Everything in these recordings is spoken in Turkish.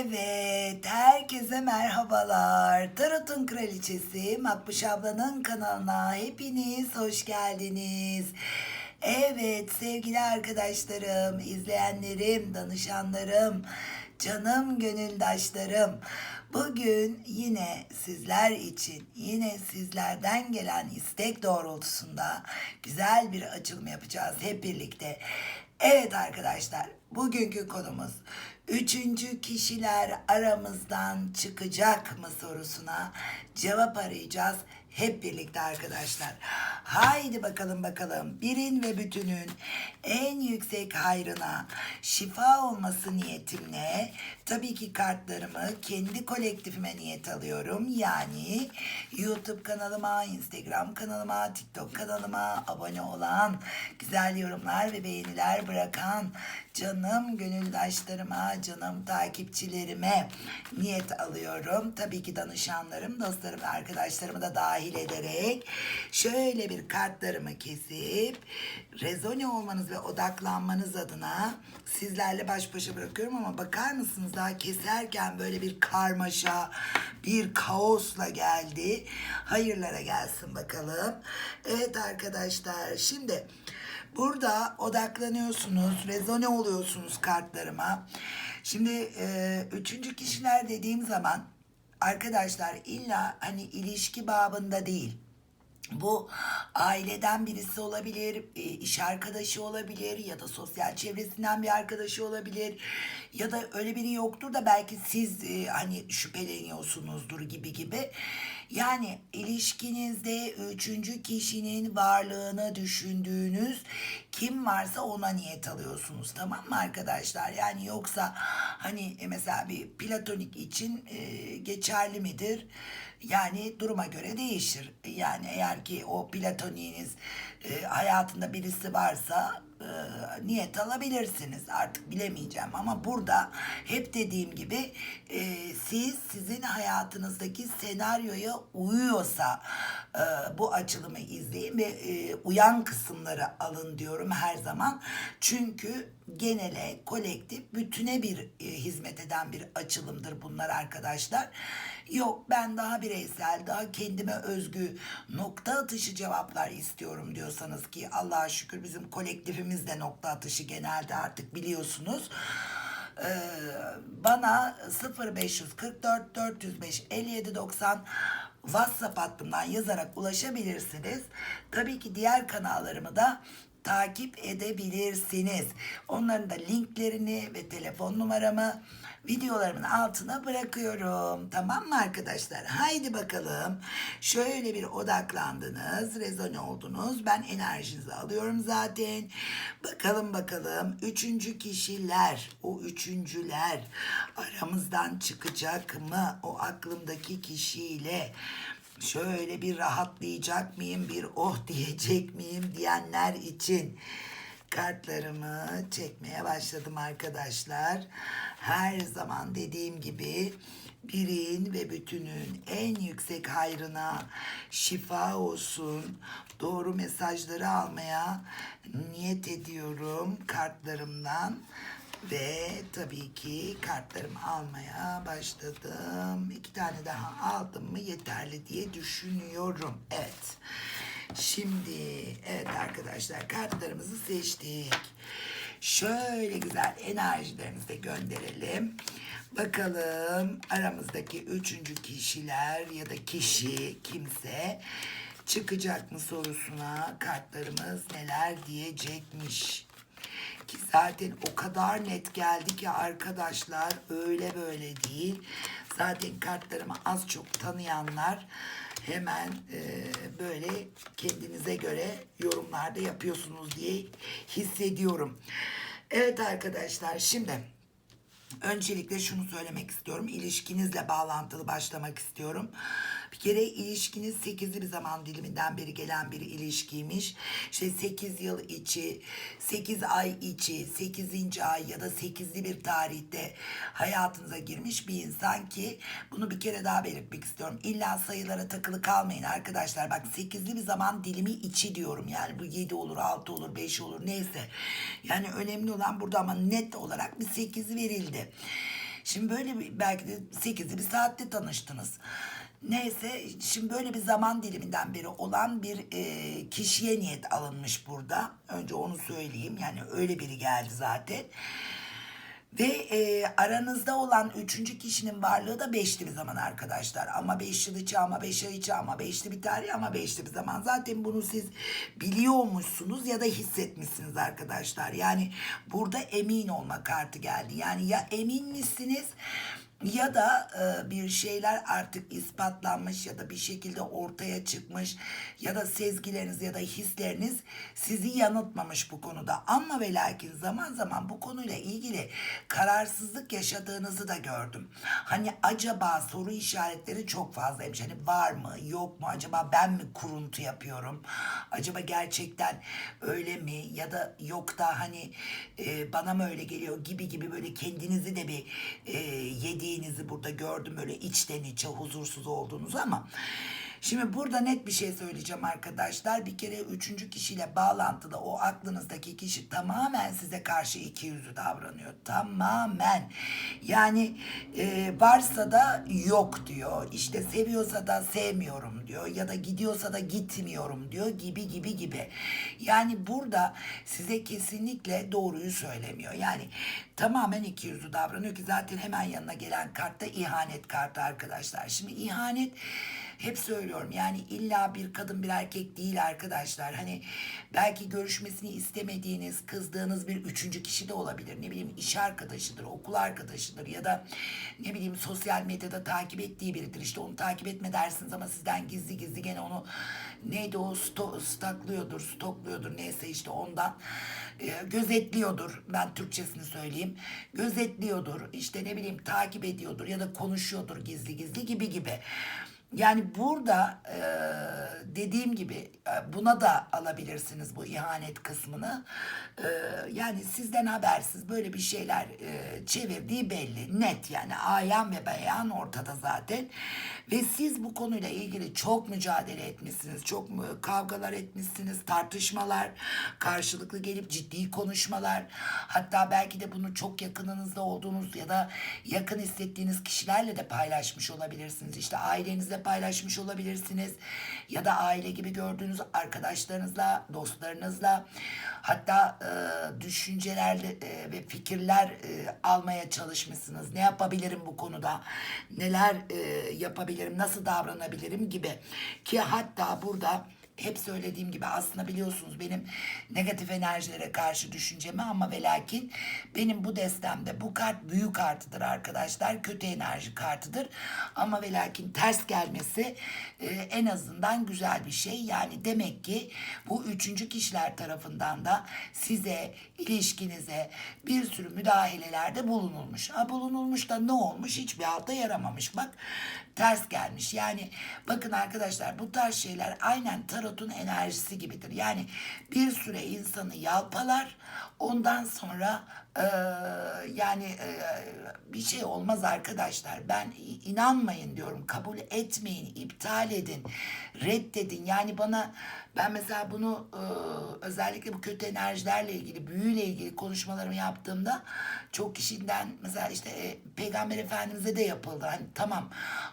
Evet, herkese merhabalar. Tarot'un kraliçesi Makbuş ablanın kanalına hepiniz hoş geldiniz. Evet sevgili arkadaşlarım, izleyenlerim, danışanlarım, canım gönüldaşlarım. Bugün yine sizler için, yine sizlerden gelen istek doğrultusunda güzel bir açılım yapacağız hep birlikte. Evet arkadaşlar, bugünkü konumuz üçüncü kişiler aramızdan çıkacak mı sorusuna cevap arayacağız hep birlikte arkadaşlar. Haydi bakalım bakalım birin ve bütünün en yüksek hayrına şifa olması niyetimle tabii ki kartlarımı kendi kolektifime niyet alıyorum. Yani YouTube kanalıma, Instagram kanalıma, TikTok kanalıma abone olan, güzel yorumlar ve beğeniler bırakan canım gönüldaşlarıma, canım takipçilerime niyet alıyorum. Tabii ki danışanlarım, dostlarım ve arkadaşlarımı da dahil ederek şöyle bir kartlarımı kesip rezone olmanız ve odaklanmanız adına sizlerle baş başa bırakıyorum ama bakar mısınız daha keserken böyle bir karmaşa, bir kaosla geldi. Hayırlara gelsin bakalım. Evet arkadaşlar şimdi Burada odaklanıyorsunuz, rezone oluyorsunuz kartlarıma. Şimdi e, üçüncü kişiler dediğim zaman arkadaşlar illa hani ilişki babında değil. Bu aileden birisi olabilir, e, iş arkadaşı olabilir ya da sosyal çevresinden bir arkadaşı olabilir ya da öyle biri yoktur da belki siz e, hani şüpheleniyorsunuzdur gibi gibi. Yani ilişkinizde üçüncü kişinin varlığını düşündüğünüz kim varsa ona niyet alıyorsunuz tamam mı arkadaşlar? Yani yoksa hani e, mesela bir platonik için e, geçerli midir? Yani duruma göre değişir. Yani eğer ki o platoniğiniz e, hayatında birisi varsa e, niyet alabilirsiniz. Artık bilemeyeceğim ama burada hep dediğim gibi e, siz sizin hayatınızdaki senaryoya uyuyorsa e, bu açılımı izleyin ve e, uyan kısımları alın diyorum her zaman. Çünkü genele, kolektif, bütüne bir e, hizmet eden bir açılımdır bunlar arkadaşlar. Yok ben daha bireysel, daha kendime özgü nokta atışı cevaplar istiyorum diyorsanız ki Allah'a şükür bizim kolektifimiz de nokta atışı genelde artık biliyorsunuz. Ee, bana 0544 405 57 90 WhatsApp hattından yazarak ulaşabilirsiniz. Tabii ki diğer kanallarımı da takip edebilirsiniz. Onların da linklerini ve telefon numaramı videolarımın altına bırakıyorum. Tamam mı arkadaşlar? Haydi bakalım. Şöyle bir odaklandınız, rezone oldunuz. Ben enerjinizi alıyorum zaten. Bakalım bakalım. Üçüncü kişiler, o üçüncüler aramızdan çıkacak mı? O aklımdaki kişiyle şöyle bir rahatlayacak mıyım, bir oh diyecek miyim diyenler için kartlarımı çekmeye başladım arkadaşlar. Her zaman dediğim gibi birin ve bütünün en yüksek hayrına şifa olsun. Doğru mesajları almaya niyet ediyorum kartlarımdan. Ve tabii ki kartlarımı almaya başladım. İki tane daha aldım mı yeterli diye düşünüyorum. Evet. Şimdi evet arkadaşlar kartlarımızı seçtik. Şöyle güzel enerjilerimizi de gönderelim. Bakalım aramızdaki üçüncü kişiler ya da kişi kimse çıkacak mı sorusuna kartlarımız neler diyecekmiş. Ki zaten o kadar net geldi ki arkadaşlar öyle böyle değil. Zaten kartlarımı az çok tanıyanlar hemen e, böyle kendinize göre yorumlarda yapıyorsunuz diye hissediyorum. Evet arkadaşlar şimdi öncelikle şunu söylemek istiyorum. İlişkinizle bağlantılı başlamak istiyorum. Bir kere ilişkiniz 8'li bir zaman diliminden beri gelen bir ilişkiymiş. İşte 8 yıl içi, 8 ay içi, 8. ay ya da 8'li bir tarihte hayatınıza girmiş bir insan ki bunu bir kere daha belirtmek istiyorum. İlla sayılara takılı kalmayın arkadaşlar. Bak 8'li bir zaman dilimi içi diyorum. Yani bu 7 olur, 6 olur, 5 olur neyse. Yani önemli olan burada ama net olarak bir 8 verildi. Şimdi böyle bir, belki de 8'i bir saatte tanıştınız. Neyse şimdi böyle bir zaman diliminden beri olan bir e, kişiye niyet alınmış burada. Önce onu söyleyeyim yani öyle biri geldi zaten. Ve e, aranızda olan üçüncü kişinin varlığı da beşli bir zaman arkadaşlar. Ama beş yıl içi ama beş ay içi ama beşli bir tarih ama beşli bir zaman. Zaten bunu siz biliyormuşsunuz ya da hissetmişsiniz arkadaşlar. Yani burada emin olma kartı geldi. Yani ya emin misiniz ya da e, bir şeyler artık ispatlanmış ya da bir şekilde ortaya çıkmış ya da sezgileriniz ya da hisleriniz sizi yanıltmamış bu konuda. Ama ve lakin zaman zaman bu konuyla ilgili kararsızlık yaşadığınızı da gördüm. Hani acaba soru işaretleri çok fazlaymış. Hani var mı yok mu acaba ben mi kuruntu yapıyorum? Acaba gerçekten öyle mi ya da yok da hani e, bana mı öyle geliyor gibi gibi böyle kendinizi de bir e, yediğinizi burada gördüm böyle içten içe huzursuz olduğunuzu ama Şimdi burada net bir şey söyleyeceğim arkadaşlar. Bir kere üçüncü kişiyle bağlantıda o aklınızdaki kişi tamamen size karşı iki yüzlü davranıyor. Tamamen. Yani e, varsa da yok diyor. İşte seviyorsa da sevmiyorum diyor. Ya da gidiyorsa da gitmiyorum diyor gibi gibi gibi. Yani burada size kesinlikle doğruyu söylemiyor. Yani tamamen iki yüzlü davranıyor ki zaten hemen yanına gelen kartta ihanet kartı arkadaşlar. Şimdi ihanet hep söylüyorum yani illa bir kadın bir erkek değil arkadaşlar. Hani belki görüşmesini istemediğiniz, kızdığınız bir üçüncü kişi de olabilir. Ne bileyim iş arkadaşıdır, okul arkadaşıdır ya da ne bileyim sosyal medyada takip ettiği biridir. İşte onu takip etme dersiniz ama sizden gizli gizli gene onu neydi o sto, staklıyordur, stokluyordur neyse işte ondan e, gözetliyordur. Ben Türkçesini söyleyeyim. Gözetliyordur. işte ne bileyim takip ediyordur ya da konuşuyordur gizli gizli gibi gibi. Yani burada e, dediğim gibi e, buna da alabilirsiniz bu ihanet kısmını. E, yani sizden habersiz böyle bir şeyler e, çevirdiği belli. Net yani ayan ve beyan ortada zaten. Ve siz bu konuyla ilgili çok mücadele etmişsiniz. Çok kavgalar etmişsiniz, tartışmalar, karşılıklı gelip ciddi konuşmalar. Hatta belki de bunu çok yakınınızda olduğunuz ya da yakın hissettiğiniz kişilerle de paylaşmış olabilirsiniz. İşte ailenizle paylaşmış olabilirsiniz. Ya da aile gibi gördüğünüz arkadaşlarınızla, dostlarınızla hatta e, düşüncelerle e, ve fikirler e, almaya çalışmışsınız. Ne yapabilirim bu konuda? Neler e, yapabilirim? Nasıl davranabilirim gibi. Ki hatta burada hep söylediğim gibi aslında biliyorsunuz benim negatif enerjilere karşı düşüncemi ama ve lakin benim bu destemde bu kart büyük kartıdır arkadaşlar. Kötü enerji kartıdır. Ama ve lakin ters gelmesi e, en azından güzel bir şey. Yani demek ki bu üçüncü kişiler tarafından da size, ilişkinize bir sürü müdahalelerde bulunulmuş. Ha bulunulmuş da ne olmuş? Hiçbir alta yaramamış. Bak ters gelmiş. Yani bakın arkadaşlar bu tarz şeyler aynen tarotun enerjisi gibidir. Yani bir süre insanı yalpalar ondan sonra e, yani e, bir şey olmaz arkadaşlar. Ben inanmayın diyorum. Kabul etmeyin, iptal edin, reddedin. Yani bana ben mesela bunu e, özellikle bu kötü enerjilerle ilgili, büyüyle ilgili konuşmalarımı yaptığımda çok kişiden mesela işte e, Peygamber Efendimiz'e de yapıldı. Hani tamam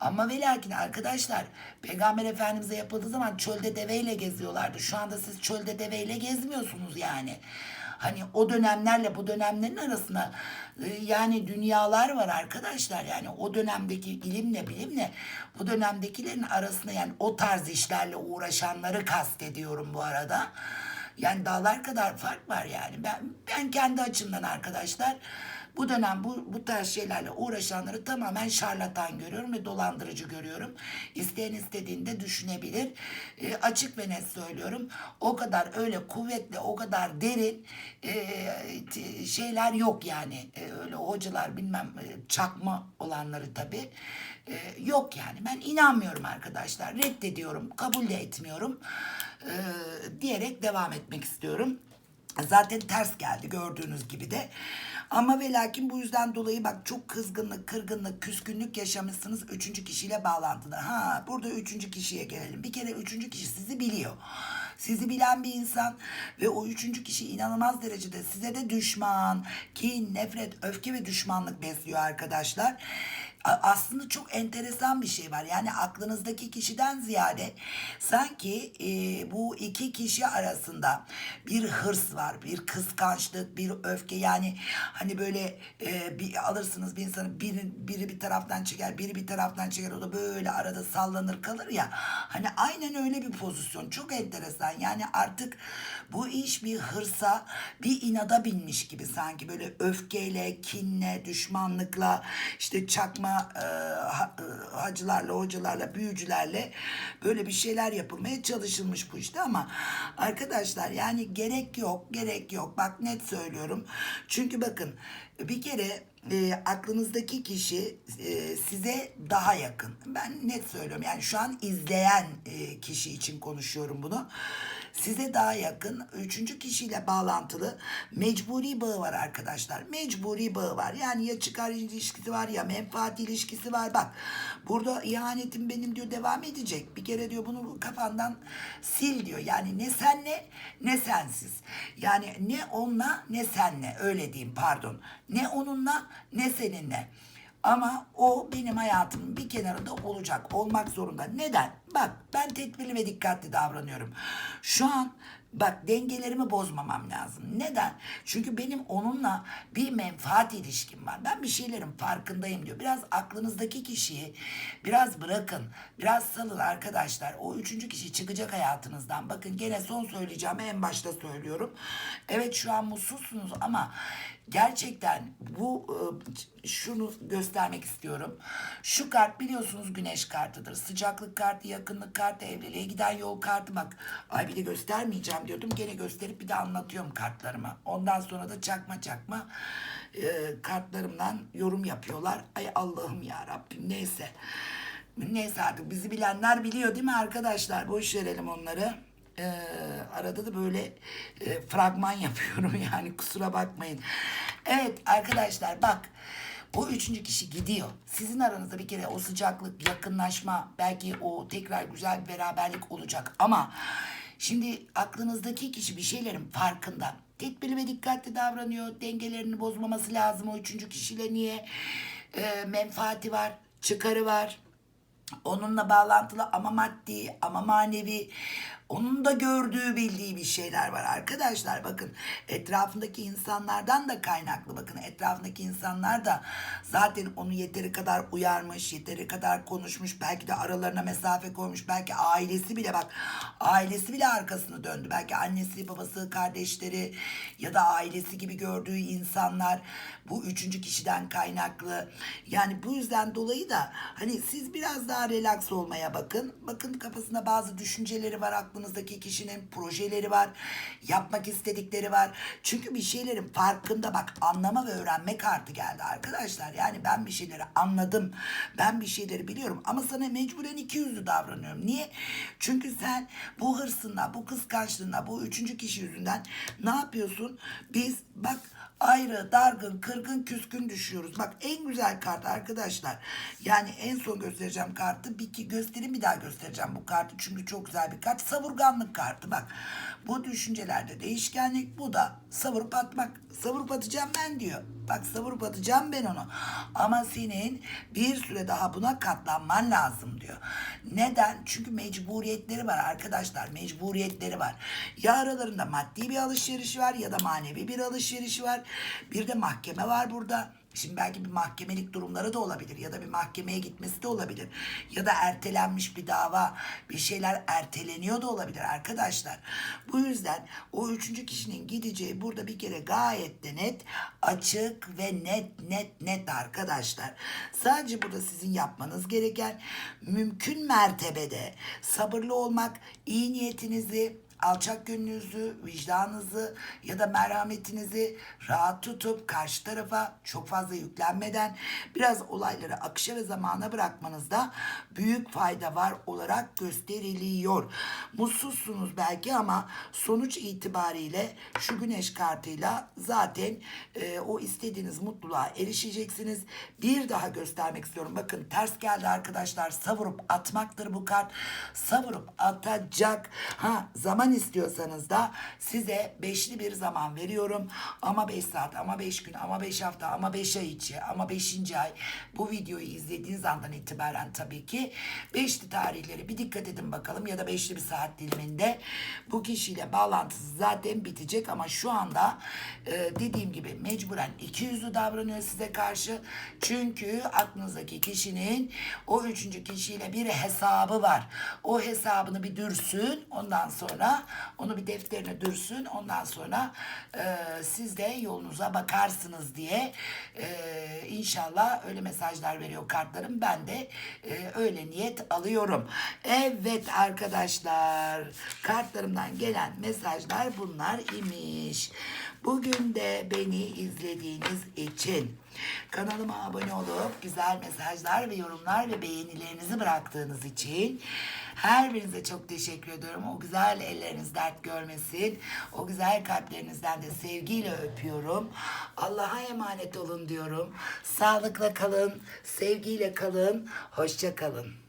ama ve lakin arkadaşlar Peygamber Efendimiz'e yapıldığı zaman çölde deveyle geziyorlardı. Şu anda siz çölde deveyle gezmiyorsunuz yani. Hani o dönemlerle bu dönemlerin arasında e, yani dünyalar var arkadaşlar. Yani o dönemdeki ilimle bilimle bu dönemdekilerin arasında yani o tarz işlerle uğraşanları kastediyorum bu arada. Yani dağlar kadar fark var yani. Ben ben kendi açımdan arkadaşlar bu dönem bu, bu tarz şeylerle uğraşanları tamamen şarlatan görüyorum ve dolandırıcı görüyorum. İsteyen istediğinde düşünebilir. E, açık ve net söylüyorum. O kadar öyle kuvvetli, o kadar derin e, şeyler yok yani. E, öyle hocalar bilmem e, çakma olanları tabii. E, yok yani. Ben inanmıyorum arkadaşlar. Reddediyorum, kabul de etmiyorum. E, diyerek devam etmek istiyorum. Zaten ters geldi gördüğünüz gibi de. Ama ve lakin bu yüzden dolayı bak çok kızgınlık, kırgınlık, küskünlük yaşamışsınız üçüncü kişiyle bağlantıda. Ha burada üçüncü kişiye gelelim. Bir kere üçüncü kişi sizi biliyor. Sizi bilen bir insan ve o üçüncü kişi inanılmaz derecede size de düşman, kin, nefret, öfke ve düşmanlık besliyor arkadaşlar. Aslında çok enteresan bir şey var. Yani aklınızdaki kişiden ziyade sanki e, bu iki kişi arasında bir hırs var, bir kıskançlık, bir öfke. Yani hani böyle e, bir alırsınız bir insanı biri, biri bir taraftan çeker, biri bir taraftan çeker. O da böyle arada sallanır kalır ya. Hani aynen öyle bir pozisyon. Çok enteresan. Yani artık bu iş bir hırsa, bir inada binmiş gibi sanki böyle öfkeyle, kinle, düşmanlıkla, işte çakma e, ha- e, hacılarla, hocalarla, büyücülerle böyle bir şeyler yapılmaya çalışılmış bu işte ama arkadaşlar yani gerek yok, gerek yok. Bak net söylüyorum. Çünkü bakın bir kere e, aklınızdaki kişi e, size daha yakın. Ben net söylüyorum. Yani şu an izleyen e, kişi için konuşuyorum bunu. Size daha yakın üçüncü kişiyle bağlantılı mecburi bağı var arkadaşlar. Mecburi bağı var. Yani ya çıkar ilişkisi var ya menfaat ilişkisi var. Bak burada ihanetim benim diyor devam edecek. Bir kere diyor bunu kafandan sil diyor. Yani ne senle ne sensiz. Yani ne onunla ne senle öyle diyeyim pardon. Ne onunla ne seninle. Ama o benim hayatımın bir kenarında olacak, olmak zorunda. Neden? Bak ben tedbirli ve dikkatli davranıyorum. Şu an bak dengelerimi bozmamam lazım. Neden? Çünkü benim onunla bir menfaat ilişkim var. Ben bir şeylerin farkındayım diyor. Biraz aklınızdaki kişiyi biraz bırakın. Biraz salın arkadaşlar. O üçüncü kişi çıkacak hayatınızdan. Bakın gene son söyleyeceğimi en başta söylüyorum. Evet şu an mutsuzsunuz ama gerçekten bu e, şunu göstermek istiyorum. Şu kart biliyorsunuz güneş kartıdır. Sıcaklık kartı, yakınlık kartı, evliliğe giden yol kartı. Bak ay bir de göstermeyeceğim diyordum. Gene gösterip bir de anlatıyorum kartlarımı. Ondan sonra da çakma çakma e, kartlarımdan yorum yapıyorlar. Ay Allah'ım ya Rabbim neyse. Neyse artık bizi bilenler biliyor değil mi arkadaşlar? Boş verelim onları. Ee, arada da böyle e, fragman yapıyorum yani kusura bakmayın. Evet arkadaşlar bak o üçüncü kişi gidiyor. Sizin aranızda bir kere o sıcaklık, yakınlaşma, belki o tekrar güzel bir beraberlik olacak. Ama şimdi aklınızdaki kişi bir şeylerin farkında. Tedbirli ve dikkatli davranıyor. Dengelerini bozmaması lazım o üçüncü kişiyle. Niye? Ee, menfaati var, çıkarı var onunla bağlantılı ama maddi ama manevi onun da gördüğü bildiği bir şeyler var. Arkadaşlar bakın etrafındaki insanlardan da kaynaklı. Bakın etrafındaki insanlar da zaten onu yeteri kadar uyarmış yeteri kadar konuşmuş belki de aralarına mesafe koymuş belki ailesi bile bak ailesi bile arkasını döndü. Belki annesi babası kardeşleri ya da ailesi gibi gördüğü insanlar bu üçüncü kişiden kaynaklı. Yani bu yüzden dolayı da hani siz biraz daha relax olmaya bakın. Bakın kafasında bazı düşünceleri var aklınızdaki kişinin projeleri var yapmak istedikleri var. Çünkü bir şeylerin farkında bak anlama ve öğrenme kartı geldi arkadaşlar. Yani ben bir şeyleri anladım ben bir şeyleri biliyorum ama sana mecburen iki yüzlü davranıyorum. Niye? Çünkü sen bu hırsınla bu kıskançlığınla bu üçüncü kişi yüzünden ne yapıyorsun? Biz bak ayrı, dargın, kırgın, küskün düşüyoruz. Bak en güzel kart arkadaşlar. Yani en son göstereceğim kartı. Bir ki göstereyim bir daha göstereceğim bu kartı. Çünkü çok güzel bir kart. Savurganlık kartı bak. Bu düşüncelerde değişkenlik. Bu da savurup atmak. Savurup atacağım ben diyor. Bak savurup atacağım ben onu. Ama senin bir süre daha buna katlanman lazım diyor. Neden? Çünkü mecburiyetleri var arkadaşlar. Mecburiyetleri var. Ya aralarında maddi bir alışverişi var ya da manevi bir alışverişi var. Bir de mahkeme var burada. Şimdi belki bir mahkemelik durumları da olabilir ya da bir mahkemeye gitmesi de olabilir. Ya da ertelenmiş bir dava, bir şeyler erteleniyor da olabilir arkadaşlar. Bu yüzden o üçüncü kişinin gideceği burada bir kere gayet de net, açık ve net net net arkadaşlar. Sadece burada sizin yapmanız gereken mümkün mertebede sabırlı olmak, iyi niyetinizi alçak gönlünüzü, vicdanınızı ya da merhametinizi rahat tutup karşı tarafa çok fazla yüklenmeden biraz olayları akışa ve zamana bırakmanızda büyük fayda var olarak gösteriliyor. Mutsuzsunuz belki ama sonuç itibariyle şu güneş kartıyla zaten e, o istediğiniz mutluluğa erişeceksiniz. Bir daha göstermek istiyorum. Bakın ters geldi arkadaşlar. Savurup atmaktır bu kart. Savurup atacak. Ha zaman istiyorsanız da size beşli bir zaman veriyorum. Ama 5 saat, ama 5 gün, ama 5 hafta, ama 5 ay içi, ama 5. ay. Bu videoyu izlediğiniz andan itibaren tabii ki beşli tarihleri bir dikkat edin bakalım ya da beşli bir saat diliminde bu kişiyle bağlantısı zaten bitecek ama şu anda e, dediğim gibi mecburen iki yüzlü davranıyor size karşı. Çünkü aklınızdaki kişinin o üçüncü kişiyle bir hesabı var. O hesabını bir dürsün ondan onu bir defterine dürsün ondan sonra e, siz de yolunuza bakarsınız diye e, inşallah öyle mesajlar veriyor kartlarım. Ben de e, öyle niyet alıyorum. Evet arkadaşlar kartlarımdan gelen mesajlar bunlar imiş. Bugün de beni izlediğiniz için kanalıma abone olup güzel mesajlar ve yorumlar ve beğenilerinizi bıraktığınız için her birinize çok teşekkür ediyorum. O güzel elleriniz dert görmesin. O güzel kalplerinizden de sevgiyle öpüyorum. Allah'a emanet olun diyorum. Sağlıkla kalın, sevgiyle kalın, hoşça kalın.